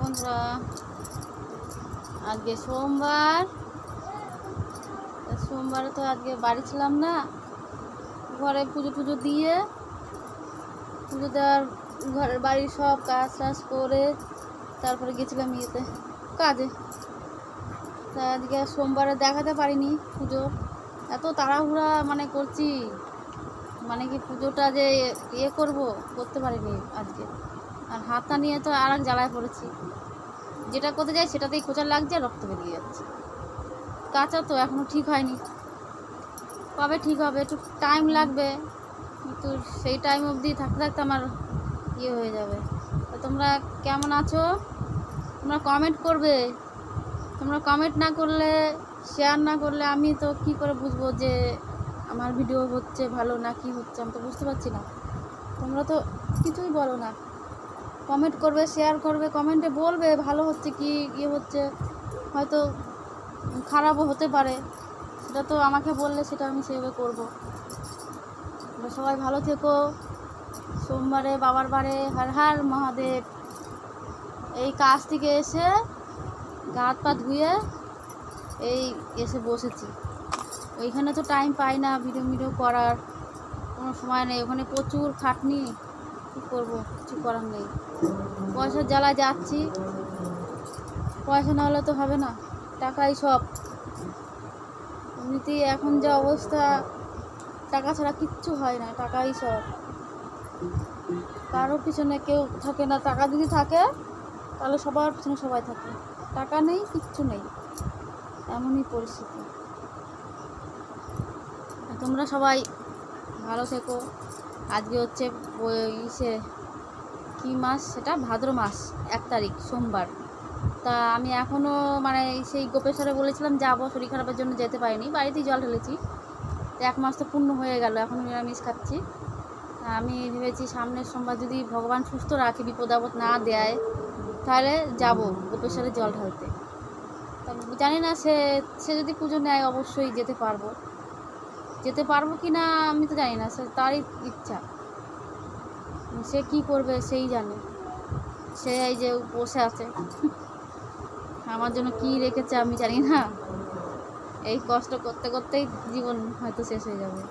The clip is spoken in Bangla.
বন্ধুরা, আজকে সোমবার। সোমবারে তো আজকে বাড়ি ছিলাম না। ঘরে পুজো টুজো দিয়ে, পুজো দেওয়ার ঘরের বাড়ির সব কাজ টাজ করে তারপরে গেছিলাম ইয়েতে, কাজে। তা আজকে সোমবারে দেখাতে পারিনি পুজো। এত তাড়াহুড়া মানে করছি। মানে কি পুজোটা যে ইয়ে করব, করতে পারিনি আজকে। আর হাতটা নিয়ে তো আর এক জ্বালায় পড়েছি। যেটা করতে যাই সেটাতেই খোঁচা লাগছে, আর রক্ত বেরিয়ে যাচ্ছে। কাঁচা তো এখনও ঠিক হয়নি। কবে ঠিক হবে? একটু টাইম লাগবে। কিন্তু সেই টাইম অবধি থাকতে থাকতে আমার ইয়ে হয়ে যাবে। তো তোমরা কেমন আছো? তোমরা কমেন্ট করবে। তোমরা কমেন্ট না করলে শেয়ার না করলে আমি তো কি করে বুঝব যে আমার ভিডিও হচ্ছে ভালো না কি হচ্ছে? আমি তো বুঝতে পারছি না। তোমরা তো কিছুই বলো না। কমেন্ট করবে শেয়ার করবে কমেন্টে বলবে ভালো হচ্ছে কি ইয়ে হচ্ছে, হয়তো খারাপও হতে পারে। সেটা তো আমাকে বললে সেটা আমি সেভাবে করব। সবাই ভালো থেকো। সোমবারে, বাবার বারে হার হার মহাদেব। এই কাজ থেকে এসে গা হাত পা ধুয়ে এই এসে বসেছি। ওইখানে তো টাইম পাই না ভিডিও ভিডিও করার। কোনো সময় নেই। ওখানে প্রচুর খাটনি। কী করব? কিছু করার নেই। পয়সার জ্বালায় যাচ্ছি। পয়সা না হলে তো হবে না। টাকাই সব। এমনিতেই এখন যা অবস্থা, টাকা ছাড়া কিচ্ছু হয় না, টাকাই সব। কারও পিছনে কেউ থাকে না। টাকা যদি থাকে, তাহলে সবার পিছনে সবাই থাকে। টাকা নেই, কিচ্ছু নেই। এমনই পরিস্থিতি। তোমরা সবাই ভালো থেকো। আজকে হচ্ছে ইসে কী মাস সেটা? ভাদ্র মাস, এক তারিখ, সোমবার। তা আমি এখনও মানে সেই গোপেশ্বরে বলেছিলাম যাব, শরীর খারাপের জন্য যেতে পারিনি, বাড়িতেই জল ঢেলেছি। তো এক মাস তো পূর্ণ হয়ে গেল, এখন নিরামিষ খাচ্ছি। আমি ভেবেছি সামনের সোমবার যদি ভগবান সুস্থ রাখে, বিপদ আপদ না দেয়, তাহলে যাব গোপেশ্বরে জল ঢালতে। জানি না সে সে যদি পুজো নেয়, অবশ্যই যেতে পারব। যেতে পারব কি না আমি তো জানি না, সে তারই ইচ্ছা। সে কি করবে সেই জানে। সে এই যে বসে আছে। আমার জন্য কি রেখেছে আমি জানি না। এই কষ্ট করতে করতেই জীবন হয়তো শেষ হয়ে যাবে।